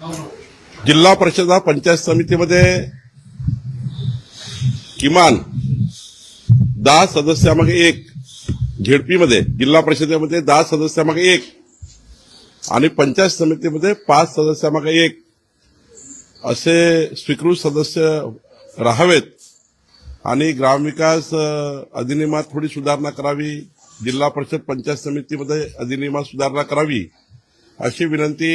जिल्हा परिषद पंचायत समितीमध्ये किमान दहा सदस्यामागे एक झेडपीमध्ये जिल्हा परिषदेमध्ये दहा सदस्यामागे एक आणि पंचायत समितीमध्ये पाच सदस्यामागे एक असे स्वीकृत सदस्य राहावेत आणि ग्रामविकास अधिनियमात थोडी सुधारणा करावी जिल्हा परिषद पंचायत समितीमध्ये अधिनियमात सुधारणा करावी अशी विनंती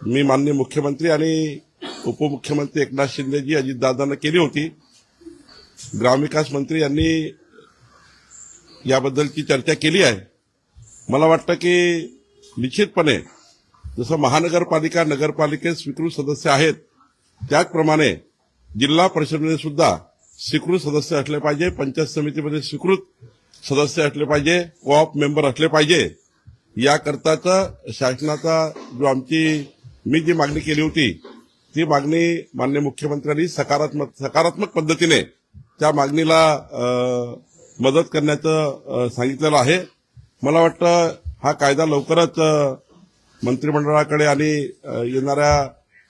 मी माननीय मुख्यमंत्री आणि उपमुख्यमंत्री एकनाथ शिंदेजी अजितदादांना केली होती. ग्रामविकास मंत्री यांनी याबद्दलची चर्चा केली आहे. मला वाटतं की निश्चितपणे जसं महानगरपालिका नगरपालिकेत स्वीकृत सदस्य आहेत त्याचप्रमाणे जिल्हा परिषदेमध्ये सुद्धा स्वीकृत सदस्य असले पाहिजे पंचायत समितीमध्ये स्वीकृत सदस्य असले पाहिजे कोऑप मेंबर असले पाहिजे. याकरताचा शासनाचा जो आमची मी जी मागणी केली होती ती मागणी मान्य मुख्यमंत्र्यांनी सकारात्मक सकारात्मक पद्धतीने त्या मागणीला मदत करण्याचं सांगितलेलं आहे. मला वाटतं हा कायदा लवकरच मंत्रिमंडळाकडे आणि येणाऱ्या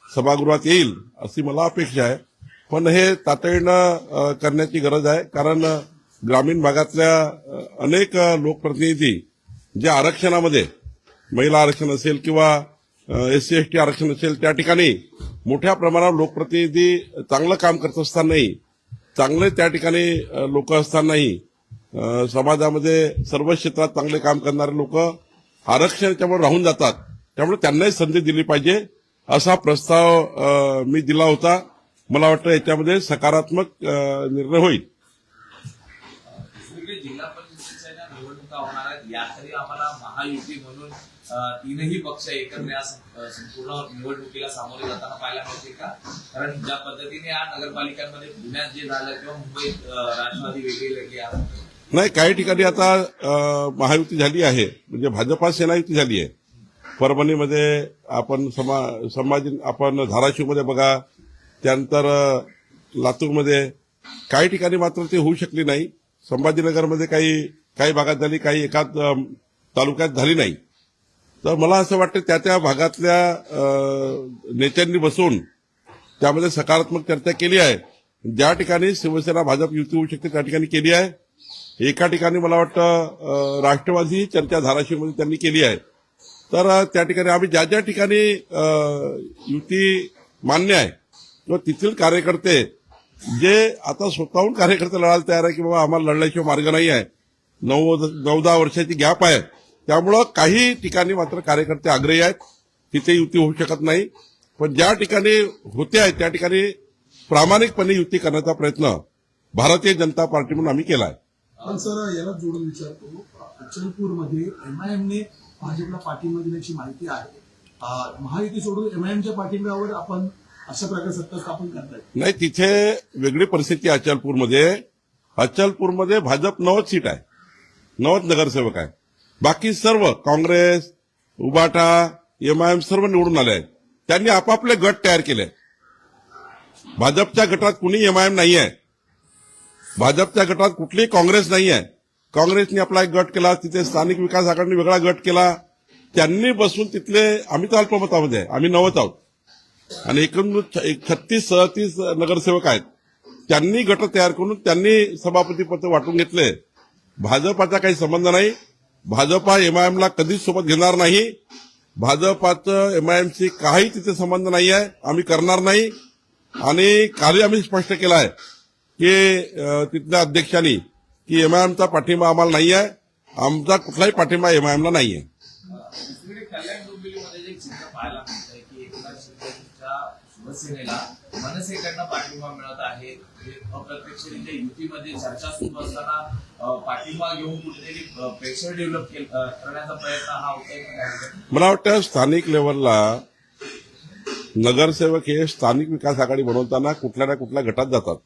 सभागृहात येईल अशी मला अपेक्षा आहे. पण हे तातडीनं करण्याची गरज आहे. कारण ग्रामीण भागातल्या अनेक लोकप्रतिनिधी जे आरक्षणामध्ये महिला आरक्षण असेल किंवा एस सी एस टी आरक्षण असेल त्या ठिकाणी मोठ्या प्रमाणावर लोकप्रतिनिधी चांगलं काम करत असतानाही चांगले त्या ठिकाणी लोक असतानाही समाजामध्ये सर्व क्षेत्रात चांगले काम करणारे लोक आरक्षणाच्यामुळे राहून जातात. त्यामुळे त्यांनाही संधी दिली पाहिजे असा प्रस्ताव मी दिला होता. मला वाटतं याच्यामध्ये सकारात्मक निर्णय होईल. जिल्हा परिषदेच्या निवडणुका होणार आहेत. यासाठी आम्हाला महायुती म्हणून तीनही पक्ष एकत्र या संपूर्ण निवडणुकीला सामोरे जाताना पाहायला मिळते का? कारण ज्या पद्धतीने या नगरपालिकांमध्ये पुण्यात जे झालं किंवा मुंबईत राष्ट्रवादी वेगळी वेगळी नाही काही ठिकाणी आता महायुती झाली आहे. म्हणजे भाजपा सेना युती झाली आहे. परभणीमध्ये आपण समा संभाजी आपण धाराशिवमध्ये बघा त्यानंतर लातूरमध्ये काही ठिकाणी मात्र ते होऊ शकले नाही. संभाजीनगरमध्ये काही काही भागात झाली काही एकाच तालुक्यात झाली नाही. तर मला असं वाटतं त्या त्या भागातल्या नेत्यांनी बसून त्यामध्ये सकारात्मक चर्चा केली आहे. ज्या ठिकाणी शिवसेना भाजप युती होऊ शकते त्या ठिकाणी केली आहे. एका ठिकाणी मला वाटतं राष्ट्रवादी चर्चा धाराशिवमध्ये त्यांनी केली आहे. तर त्या ठिकाणी आम्ही ज्या ज्या ठिकाणी युती मान्य आहे किंवा तेथील कार्यकर्ते जे आता स्वतःहून कार्यकर्ते लढायला तयार आहे की बाबा आम्हाला लढल्याशिवाय मार्ग नाही आहे. नऊ नऊ दहा वर्षाची गॅप आहे. त्यामुळं काही ठिकाणी मात्र कार्यकर्ते आग्रही आहेत. तिथे युती होऊ शकत नाही. पण ज्या ठिकाणी होते आहेत त्या ठिकाणी प्रामाणिकपणे युती करण्याचा प्रयत्न भारतीय जनता पार्टी म्हणून आम्ही केला आहे पण सर याला जोडून विचारतो अचलपूरमध्ये एमआयएमने भाजपला पाठिंबा दिल्याची माहिती आहे. महायुती सोडून एमआयएमच्या पाठिंब्यावर आपण अशा प्रकारे सत्ता स्थापन करताय. नाही तिथे वेगळी परिस्थिती आहे अचलपूरमध्ये. अचलपूरमध्ये भाजप नवद सीट आहे. नवद नगरसेवक आहे. बाकी सर्व काँग्रेस उबाटा एमआयएम सर्व निवडून आले आहेत. त्यांनी आपापले गट तयार केले. भाजपच्या गटात कुणी एमआयएम नाही आहे भाजपच्या गटात कुठलीही काँग्रेस नाही आहे काँग्रेसने आपला एक गट केला तिथे स्थानिक विकास आघाडीने वेगळा गट केला. त्यांनी बसून तिथले आम्ही तर अल्पमतामध्ये आहे आम्ही नवत आहोत. आणि एकूण एक छत्तीस सदतीस नगरसेवक आहेत. त्यांनी गट तयार करून त्यांनी सभापती पद वाटून घेतले. भाजपाचा काही संबंध नाही. भाजपा एमआयएमला कधीच सोबत घेणार नाही. भाजपाचं एमआयएमशी काही तिथे संबंध नाही आहे. आम्ही करणार नाही. आणि कार्य आम्ही स्पष्ट केलं आहे की तिथल्या अध्यक्षांनी की एमआयएमचा पाठिंबा आम्हाला नाही आहे. आमचा कुठलाही पाठिंबा एमआयएमला नाही आहे दुसरीकडे कल्याण डोंबिवलीमध्ये जे चित्र पाहायला मिळतंय की एकनाथ शिंदेच्या शिवसेनेला मनसेकडनं पाठिंबा मिळत आहे. अप्रत्यक्षरित्या युतीमध्ये चर्चा सुरू असताना पाठिंबा घेऊन कुठेतरी अं, प्रेशर डेव्हलप करण्याचा प्रयत्न हा होता मला वाटतं स्थानिक लेवलला नगरसेवक हे स्थानिक विकास आघाडी बनवताना कुठल्या ना कुठल्या गटात जातात.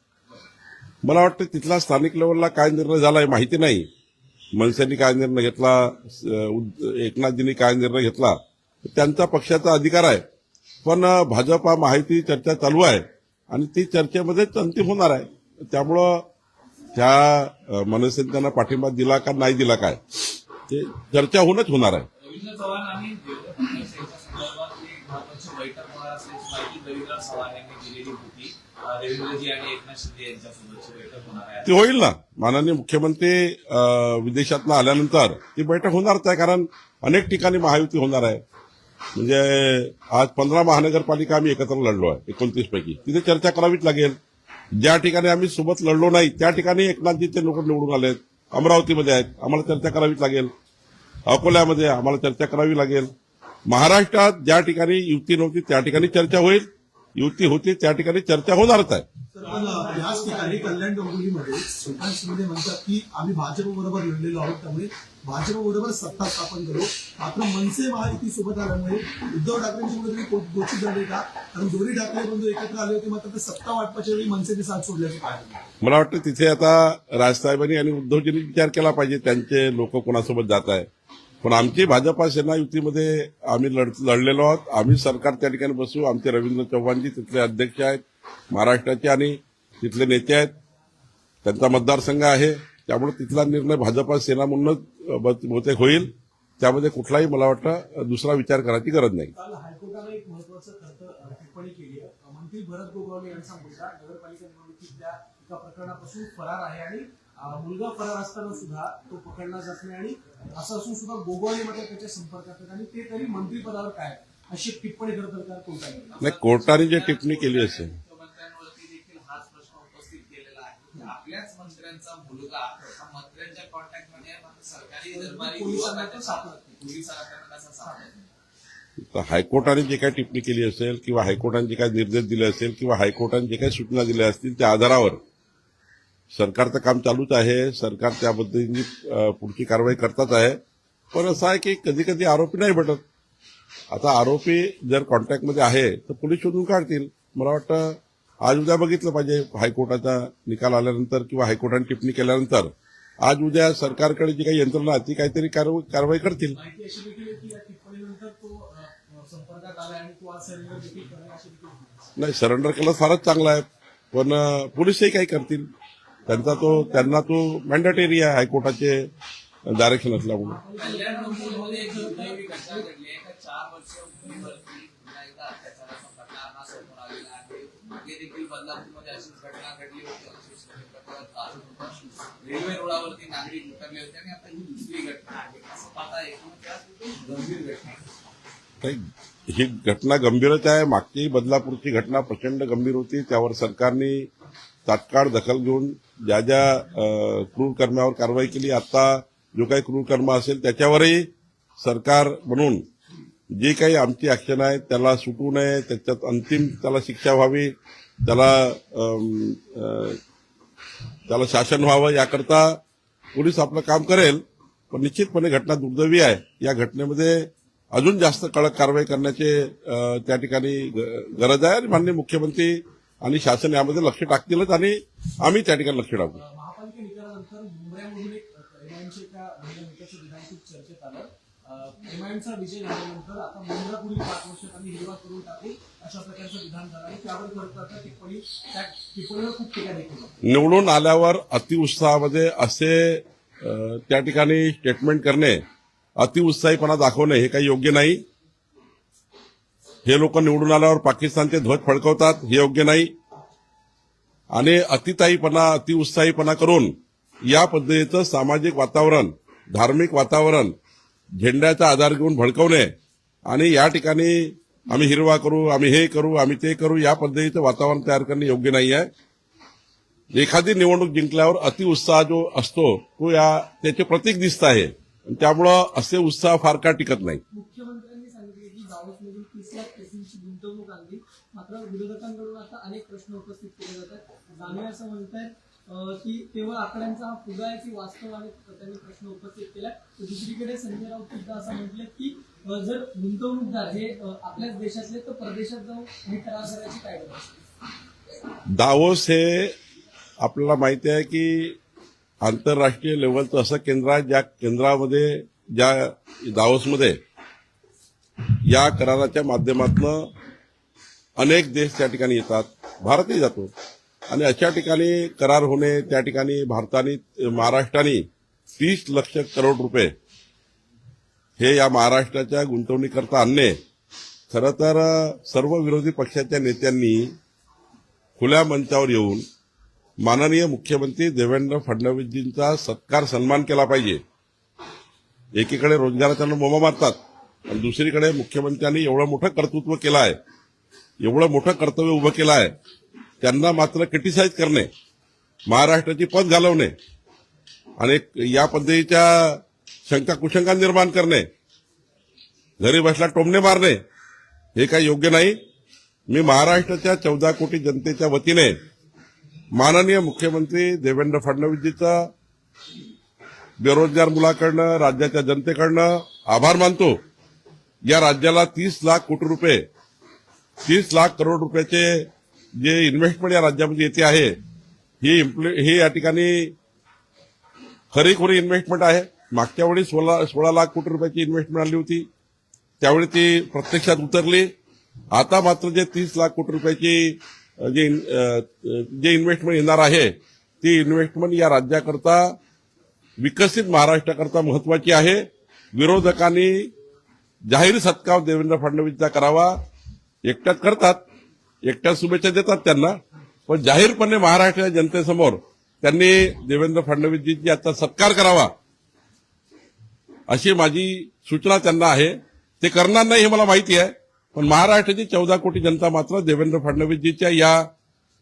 मला वाटतं तिथला स्थानिक लेवलला काय निर्णय झाला हे माहिती नाही. मनसेनी काय निर्णय घेतला एकनाथजींनी काय निर्णय घेतला त्यांचा पक्षाचा अधिकार आहे. पण भाजपा माहिती चर्चा चालू आहे आणि ती चर्चेमध्येच अंतिम होणार आहे. त्यामुळं त्या मनसेने त्यांना पाठिंबा दिला का नाही दिला काय ते चर्चा होऊनच होणार आहे. ती होईल ना. माननीय मुख्यमंत्री विदेशातनं आल्यानंतर ती बैठक होणारच आहे कारण अनेक ठिकाणी महायुती होणार आहे. म्हणजे आज पंधरा महानगरपालिका आम्ही एकत्र लढलो आहे एकोणतीस पैकी तिथे चर्चा करावीच लागेल. ज्या ठिकाणी आम्ही सोबत लढलो नाही त्या ठिकाणी एकनाथजीचे लोक निवडून आलेत. अमरावतीमध्ये आहेत. आम्हाला चर्चा करावीच लागेल. अकोल्यामध्ये आम्हाला चर्चा करावी लागेल. महाराष्ट्रात ज्या ठिकाणी युती नव्हती त्या ठिकाणी चर्चा होईल. युती होती त्या ठिकाणी चर्चा होणारच आहे. याच ठिकाणी कल्याण डोंबिवलीमध्ये म्हणतात की आम्ही भाजप बरोबर लढलेलो आहोत त्यामुळे भाजपबरोबर सत्ता स्थापन करू. मात्र मनसे महायुती सोबत आल्यामुळे उद्धव ठाकरेंची कुठेतरी गो- गोष्टी झाली का? कारण दोन्ही ठाकरे बंधू एकत्र आले होते मात्र ते सत्ता वाटपाच्या वेळी मनसेने साथ सोडल्याचं पाहिलं मला वाटतं तिथे आता राजसाहेबांनी आणि उद्धवजींनी विचार केला पाहिजे. त्यांचे लोक कोणासोबत जात आहे पण आमची भाजपा सेना युतीमध्ये आम्ही लढ लढलेलो आहोत. आम्ही सरकार त्या ठिकाणी बसू. आमचे रवींद्र चव्हाणजी तिथले अध्यक्ष आहेत महाराष्ट्राचे आणि तिथले नेते आहेत. त्यांचा मतदारसंघ आहे. त्यामुळे तिथला निर्णय भाजपा सेना म्हणूनच बहुतेक होईल. त्यामध्ये कुठलाही मला वाटतं दुसरा विचार करायची गरज नाही. काल हायकोर्टाने एक महत्वाचं खरं तर टिप्पणी केली आहे. मंत्री भरत गोगावले यांचा मुलगा नगरपालिका निवडणुकीतल्या एका प्रकरणापासून फरार आहे आणि अं, मुलगा फरार असताना सुद्धा तो पकडला जात नाही आणि असं असून सुद्धा गोगावले मात्र त्याच्या संपर्कात आहेत आणि ते तरी मंत्रीपदावर काय अशी एक टिप्पणी खरं तर काल कोर्टाने केली. नाही कोर्टाने जे टिप्पणी केली असेल मुख्यमंत्र्यांवरती देखील हाच प्रश्न उपस्थित केलेला आहे की आपल्याच मंत्र्यांचा मुलगा हा मंत्र्यांच्या कॉन्टॅक्टमध्ये सरकारी दरबारी पोलिसांना हायकोर्टाने जे काही टिप्पणी केली असेल किंवा हायकोर्टाने जे काही निर्देश दिले असेल किंवा हायकोर्टाने जे काही सूचना दिल्या असतील त्या आधारावर सरकारचं काम चालूच आहे. सरकार त्या पद्धतीने पुढची कारवाई करताच आहे. पण असं आहे की कधी कधी आरोपी नाही भेटत. आता आरोपी जर कॉन्टॅक्टमध्ये आहे तर पोलीस शोधून काढतील. मला वाटतं आज उद्या बघितलं पाहिजे हायकोर्टाचा निकाल आल्यानंतर किंवा हायकोर्टाने टिप्पणी केल्यानंतर. आज उद्या सरकारकडे जी काही यंत्रणा ती काहीतरी कारवा- कारवाई करतील. नाही सरेंडर केलं फारच चांगलं आहे. पण पोलीसही काही करतील. त्यांचा तो त्यांना तो मॅन्डेटरी आहे हायकोर्टाचे डायरेक्शन असल्यामुळे कल्याण डोंबिवलीमध्ये एक दुर्दैवी घटना घडली आहे का चार वर्ष मुलीवरती पुन्हा एकदा अत्याचाराचा प्रकार हा समोर आलेला आहे अशीच घटना घडली होती. रेल्वे रुळावरती नागरिक उतरले होते आणि आता ही दुसरी घटना आहे. असं पाहता गंभीर घटना ही घटना गंभीरच आहे. मागची बदलापूरची घटना प्रचंड गंभीर होती. त्यावर सरकारने तात्काळ दखल घेऊन ज्या ज्या क्रूर कर्मावर कारवाई केली आता जो काही क्रूर कर्म असेल त्याच्यावरही सरकार म्हणून जे काही आमची ऍक्शन आहे त्याला सुटू नये त्याच्यात अंतिम त्याला शिक्षा व्हावी त्याला त्याला शासन व्हावं याकरता पोलीस आपलं काम करेल पण निश्चितपणे घटना दुर्दैवी आहे. या घटनेमध्ये अजून जास्त कडक कारवाई करण्याचे त्या ठिकाणी गरज आहे आणि माननीय मुख्यमंत्री आणि शासन यामध्ये लक्ष टाकतीलच आणि आम्ही त्या ठिकाणी लक्ष टाकू महापालिका निकालानंतर मुंबईमधून एक एमआयएमच्या एका महिला नेत्याचं विधान खूप चर्चेत आलं एमआयएमचा विजय झाल्यानंतर आता मुंबईला पुढील पाच वर्षात आम्ही हिरवा करून टाकू अशा प्रकारचं विधान झालं आणि त्यावर करतात टिप्पणी. त्या टिप्पणीवर खूप टीका देखील निवडून आल्यावर अतिउत्साहामध्ये असे त्या ठिकाणी स्टेटमेंट करणे अतिउत्साहीपणा दाखवणे हे काही योग्य नाही. हे लोक निवडून आल्यावर पाकिस्तानचे ध्वज फडकवतात हे योग्य नाही. आणि अतिताईपणा अतिउत्साहीपणा करून या पद्धतीचं सामाजिक वातावरण धार्मिक वातावरण झेंड्याचा आधार घेऊन भडकवणे आणि या ठिकाणी आम्ही हिरवा करू आम्ही हे करू आम्ही ते करू या पद्धतीचं वातावरण तयार करणे योग्य नाही आहे. एखादी निवडणूक जिंकल्यावर अतिउत्साह जो असतो तो या त्याचे प्रतीक दिसत आहे. त्यामुळं असे उत्साह फार काळ टिकत नाही. मुख्यमंत्र्यांनी सांगितले की दावोसमधून तीस लाख कोटींची गुंतवणूक आणली. मात्र विरोधकांकडून आता अनेक प्रश्न उपस्थित केले जातात. जाणवे असं म्हणतायत की केवळ आकड्यांचा फुगा आहे की वास्तव आणि त्यांनी प्रश्न उपस्थित केला दुसरीकडे संजय राऊत सुद्धा असं म्हटलं की जर गुंतवणूकदार हे आपल्याच देशातले तर परदेशात जाऊन हे करार करायची काय गरज दावोस हे आपल्याला माहिती आहे की आंतरराष्ट्रीय लेवलचं असं केंद्र आहे ज्या केंद्रामध्ये ज्या दावोसमध्ये या कराराच्या माध्यमातून अनेक देश त्या ठिकाणी येतात. भारतही जातो. आणि अशा ठिकाणी करार होणे त्या ठिकाणी भारताने महाराष्ट्राने तीस लक्ष करोड रुपये हे या महाराष्ट्राच्या गुंतवणुकीकरता आणणे. खरं तर सर्व विरोधी पक्षाच्या नेत्यांनी खुल्या मंचावर येऊन माननीय मुख्यमंत्री देवेंद्र फडणवीसजींचा सत्कार सन्मान केला पाहिजे. एकीकडे रोजगाराच्या बोमा मारतात आणि दुसरीकडे मुख्यमंत्र्यांनी एवढं मोठं कर्तृत्व केलं आहे एवढं मोठं कर्तव्य उभं केलं आहे त्यांना मात्र क्रिटिसाइज करणे महाराष्ट्राची पद घालवणे आणि या पद्धतीच्या शंका कुशंका निर्माण करणे घरी बसला टोमणे मारणे हे काही योग्य नाही. मी महाराष्ट्राच्या चौदा कोटी जनतेच्या वतीने माननीय मुख्यमंत्री देवेंद्र फडणवीसजीचा बेरोजगार मुलाकडनं राज्याच्या जनतेकडनं आभार मानतो. या राज्याला तीस लाख कोटी रुपये तीस लाख करोड रुपयाचे जे इन्व्हेस्टमेंट या राज्यामध्ये येते आहे ही इम्प्लि हे या ठिकाणी खरीखुरी इन्व्हेस्टमेंट आहे. मागच्या वेळी सोळा सोळा लाख कोटी रुपयाची इन्व्हेस्टमेंट आली होती. त्यावेळी ती प्रत्यक्षात उतरली. आता मात्र जे तीस लाख कोटी रुपयाची जे जे इन्व्हेस्टमेंट येणार आहे ती इन्व्हेस्टमेंट या राज्याकरता विकसित महाराष्ट्राकरता महत्वाची आहे. विरोधकांनी जाहीर सत्कार देवेंद्र फडणवीसचा करावा. एकट्यात करतात. एकट्या शुभेच्छा देतात त्यांना पण जाहीरपणे महाराष्ट्राच्या जनतेसमोर त्यांनी देवेंद्र फडणवीसजींची आता सत्कार करावा अशी माझी सूचना त्यांना आहे. ते करणार नाही हे मला माहिती आहे पण महाराष्ट्राची चौदा कोटी जनता मात्र देवेंद्र फडणवीसजीच्या या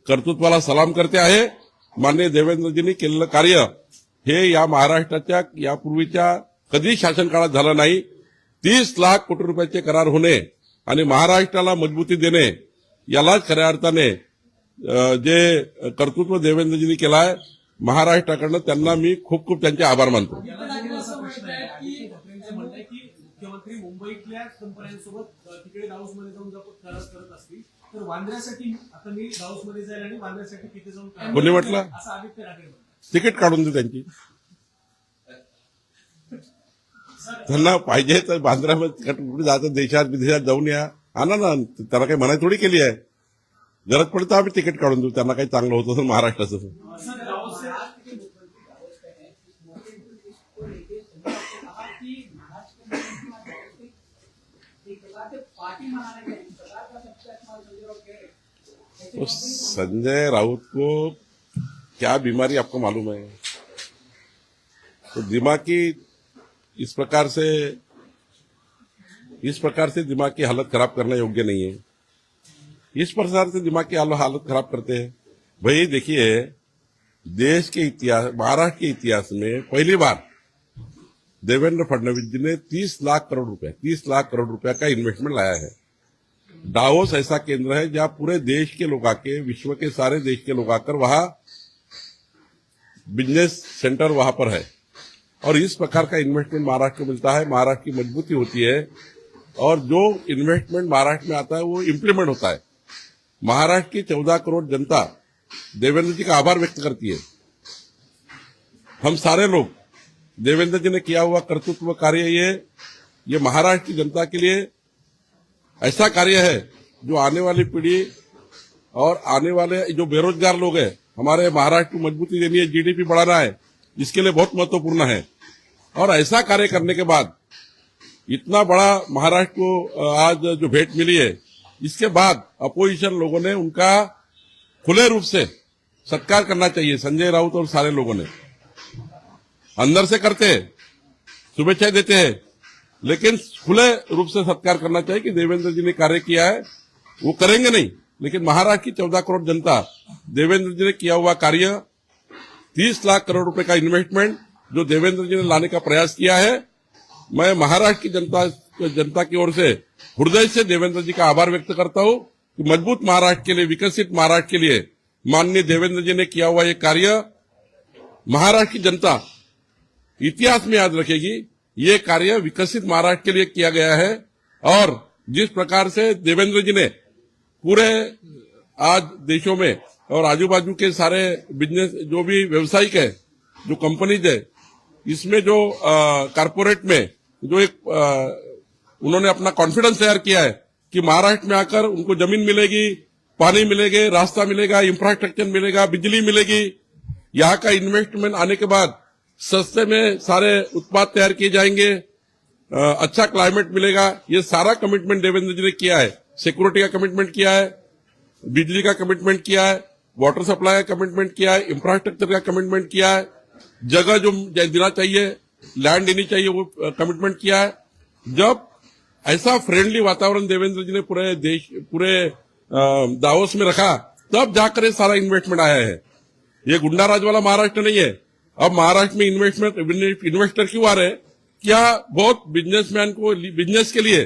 कर्तृत्वाला सलाम करते आहे. मान्य देवेंद्रजींनी केलेलं कार्य हे या महाराष्ट्राच्या यापूर्वीच्या कधी शासन काळात झालं नाही. तीस लाख कोटी रुपयाचे करार होणे आणि महाराष्ट्राला मजबूती देणे यालाच खऱ्या अर्थाने जे कर्तृत्व देवेंद्रजींनी केलं आहे महाराष्ट्राकडनं त्यांना मी खूप खूप त्यांचे आभार मानतो. मुख्यमंत्री मुंबईतल्या कंपन्यांसोबत अ, तिकडे दाऊसमध्ये जाऊन जर करार करत असतील तर वांद्र्यासाठी आता मी दाऊसमध्ये जाईल आणि वांद्र्यासाठी तिथे जाऊन करार कोणी म्हटलं? असं आदित्य ठाकरे म्हणतात तिकीट काढून देऊ त्यांची. त्यांना पाहिजे तर बांद्रामध्ये कुठे जातं देशात विदेशात जाऊन या. आणा ना काही मनाई थोडी केली आहे. गरज पडतं आम्ही तिकीट काढून देऊ. त्यांना तो संजय राउत को क्या बीमारी आपको मालूम है? तो दिमाग की इस प्रकार से इस प्रकार से दिमाग की हालत खराब करना योग्य नहीं है। इस प्रकार से दिमाग की हालत खराब करते हैं। भाई, देखिए, देश के इतिहास, महाराष्ट्र के इतिहास में पहली बार देवेंद्र फडणवीस जी ने 30 लाख करोड़ रुपए 30 लाख करोड़ रुपए का इन्वेस्टमेंट लाया है। डावोस ऐसा केंद्र है जहाँ पूरे देश के लोग आके, विश्व के सारे देश के लोग आकर वहाँ बिज़नेस सेंटर वहाँ पर है। और इस प्रकार का इन्वेस्टमेंट महाराष्ट्र को मिलता है। महाराष्ट्र की मजबूती होती है और जो इन्वेस्टमेंट महाराष्ट्र में आता है, वो इम्प्लीमेंट होता है। महाराष्ट्र की चौदह करोड़ जनता देवेंद्र जी का आभार व्यक्त करती है। हम सारे लोग, देवेंद्र जी ने किया हुआ कर्तृत्व कार्य ये ये महाराष्ट्र की जनता के लिए ऐसा कार्य है, जो आने वाली पीढ़ी और आने वाले जो बेरोजगार लोग हैं, हमारे महाराष्ट्र को मजबूती देनी है जीडीपी बढ़ाना है, इसके लिए बहुत महत्वपूर्ण है। और ऐसा कार्य करने के बाद इतना बड़ा महाराष्ट्र को आज जो भेंट मिली है, इसके बाद अपोजिशन लोगों ने उनका खुले रूप से सत्कार करना चाहिए, संजय राउत और सारे लोगों ने। अंदर से करते हैं शुभेच्छा देते हैं, लेकिन खुले रूप से सत्कार करना चाहिए कि देवेंद्र जी ने कार्य किया है, वो करेंगे नहीं। लेकिन महाराष्ट्र की चौदह करोड़ जनता, देवेंद्र जी ने किया हुआ कार्य, तीस लाख करोड़ रुपए का इन्वेस्टमेंट जो देवेंद्र जी ने लाने का प्रयास किया है मैं महाराष्ट्र की जनता जनता की ओर से हृदय से देवेंद्र जी का आभार व्यक्त करता हूँ कि मज़बूत महाराष्ट्र के लिए, विकसित महाराष्ट्र के लिए माननीय देवेंद्र जी ने किया हुआ ये कार्य। महाराष्ट्र की जनता इतिहास में याद रखेगी, ये कार्य विकसित महाराष्ट्र के लिए किया गया है और जिस प्रकार से देवेंद्र जी ने पूरे आज देशों में और आजू बाजू के सारे बिज़नेस जो भी व्यवसायिक है, जो कंपनीज़ है, इसमें जो कारपोरेट में जो एक उन्होंने अपना कॉन्फिडेंस तैयार किया है कि महाराष्ट्र में आकर उनको ज़मीन मिलेगी, पानी मिलेगा, रास्ता मिलेगा इंफ्रास्ट्रक्चर मिलेगा, बिजली मिलेगी। यहाँ का इन्वेस्टमेंट आने के बाद सस्ते में सारे उत्पाद तैयार किए जाएँगे अच्छा क्लाइमेट मिलेगा। ये सारा कमिटमेंट देवेंद्र जी ने किया है। सिक्योरिटी का कमिटमेंट किया है, बिजली का कमिटमेंट किया है वाटर सप्लाई का कमिटमेंट किया है इंफ्रास्ट्रक्चर का कमिटमेंट किया है। जगह जो देना चाहिए लैंड देनी चाहिए, वो कमिटमेंट किया है। जब ऐसा फ्रेंडली वातावरण देवेंद्र जी ने पूरे देश, पूरे दावोस में रखा, तब जाकर ये सारा इन्वेस्टमेंट आया है। ये गुंडा राज वाला महाराष्ट्र नहीं है। अब महाराष्ट्र में इन्वेस्टमेंट इन्वेस्टर क्यों आ रहे क्या बहुत बिजनेसमैन को बिज़नेस के लिए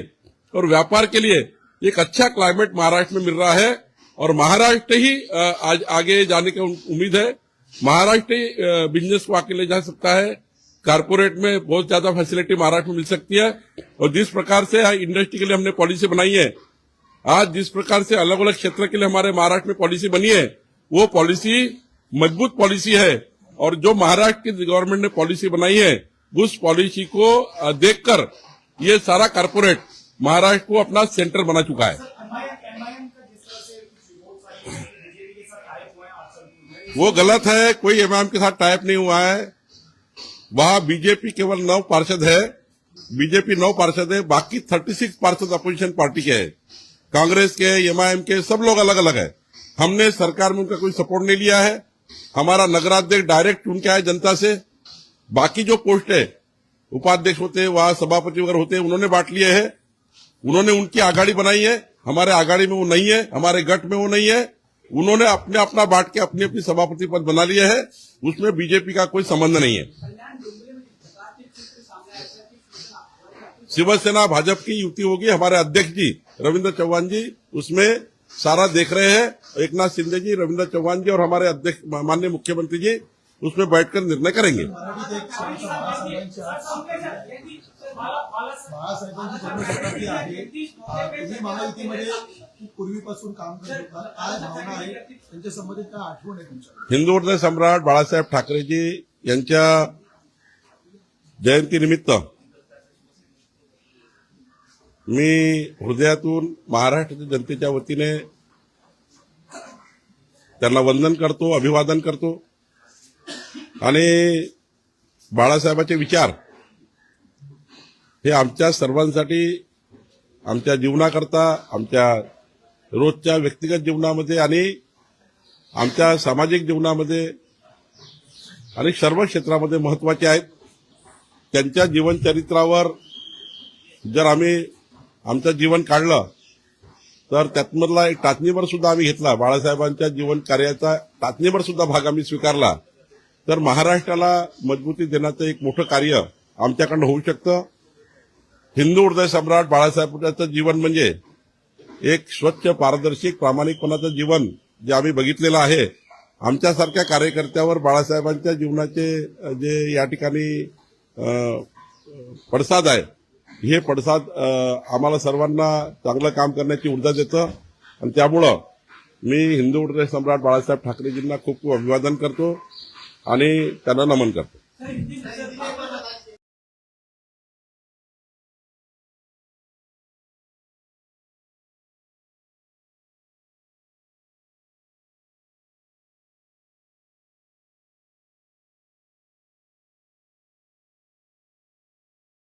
और व्यापार के लिए एक अच्छा क्लाइमेट महाराष्ट्र में मिल रहा है? और महाराष्ट्र ही आज आगे जाने की उम्मीद है। महाराष्ट्र ही बिज़नेस को आगे ले जा सकता है। कारपोरेट में बहुत ज़्यादा फैसिलिटी महाराष्ट्र में मिल सकती है और जिस प्रकार से इंडस्ट्री के लिए हमने पॉलिसी बनाई है, आज जिस प्रकार से अलग अलग क्षेत्र के लिए हमारे महाराष्ट्र में पॉलिसी बनी है, वो पॉलिसी, मज़बूत पॉलिसी है और जो महाराष्ट्र की गवर्नमेंट ने पॉलिसी बनाई है, उस पॉलिसी को देखकर ये सारा कारपोरेट महाराष्ट्र को अपना सेंटर बना चुका है। वो गलत है, कोई एमआईएम के साथ टाइप नहीं हुआ है। वहाँ बीजेपी केवल नौ पार्षद है, बीजेपी नौ पार्षद है, बाकी थर्टी सिक्स पार्षद अपोजिशन पार्टी के है। कांग्रेस के एमआईएम के, सब लोग अलग अलग है। हमने सरकार में उनका कोई सपोर्ट नहीं लिया है। हमारा नगराध्यक्ष डायरेक्ट चुन के आए जनता से। बाकी जो पोस्ट है, उपाध्यक्ष होते हैं, वहाँ सभापति वगैरह होते हैं, उन्होंने बांट लिए है। उन्होंने उनकी आघाड़ी बनाई है। हमारे आघाड़ी में वो नहीं है, हमारे गठ में वो नहीं है। उन्होंने अपने अपना बांट के अपनी अपनी सभापति पद बना लिए है। उसमें बीजेपी का कोई संबंध नहीं है। शिवसेना भाजपा की युति होगी। हमारे अध्यक्ष जी रविन्द्र चौहान जी, उसमें सारा देख रहे हैं। एक नाथ शिंदे जी रविन्द्र चौहान जी और हमारे अध्यक्ष, माननीय मुख्यमंत्री जी उसमें बैठकर निर्णय करेंगे। हिंदू सम्राट बाळासाहेब ठाकरेजी यांच्या जयंतीनिमित्त मी हृदयातून महाराष्ट्राच्या जनतेच्या वतीने त्यांना वंदन करतो अभिवादन करतो. आणि बाळासाहेबांचे विचार हे आमच्या सर्वांसाठी आमच्या जीवनाकरता आमच्या रोजच्या व्यक्तिगत जीवनामध्ये आणि आमच्या सामाजिक जीवनामध्ये आणि सर्व क्षेत्रामध्ये महत्त्वाचे आहेत. त्यांच्या जीवनचरित्रावर जर आम्ही आमचं जीवन काढलं तर त्यातमधला एक टाचणीवर सुद्धा आम्ही घेतला. बाळासाहेबांच्या जीवन कार्याचा टाचणीवर सुद्धा भाग आम्ही स्वीकारला. तर महाराष्ट्राला मजबूती देण्याचं एक मोठं कार्य आमच्याकडनं होऊ शकतं. हिंदू हृदय सम्राट बाळासाहेबांचं जीवन म्हणजे एक स्वच्छ पारदर्शी प्रामाणिकपणाचं जीवन जे आम्ही बघितलेलं आहे. आमच्यासारख्या कार्यकर्त्यावर बाळासाहेबांच्या जीवनाचे जे या ठिकाणी पडसाद आहे हे पडसाद आम्हाला सर्वांना चांगलं काम करण्याची ऊर्जा देतं. आणि त्यामुळं मी हिंदू हृदय सम्राट बाळासाहेब ठाकरेजींना खूप खूप अभिवादन करतो. आणि त्यांना नमन करतो.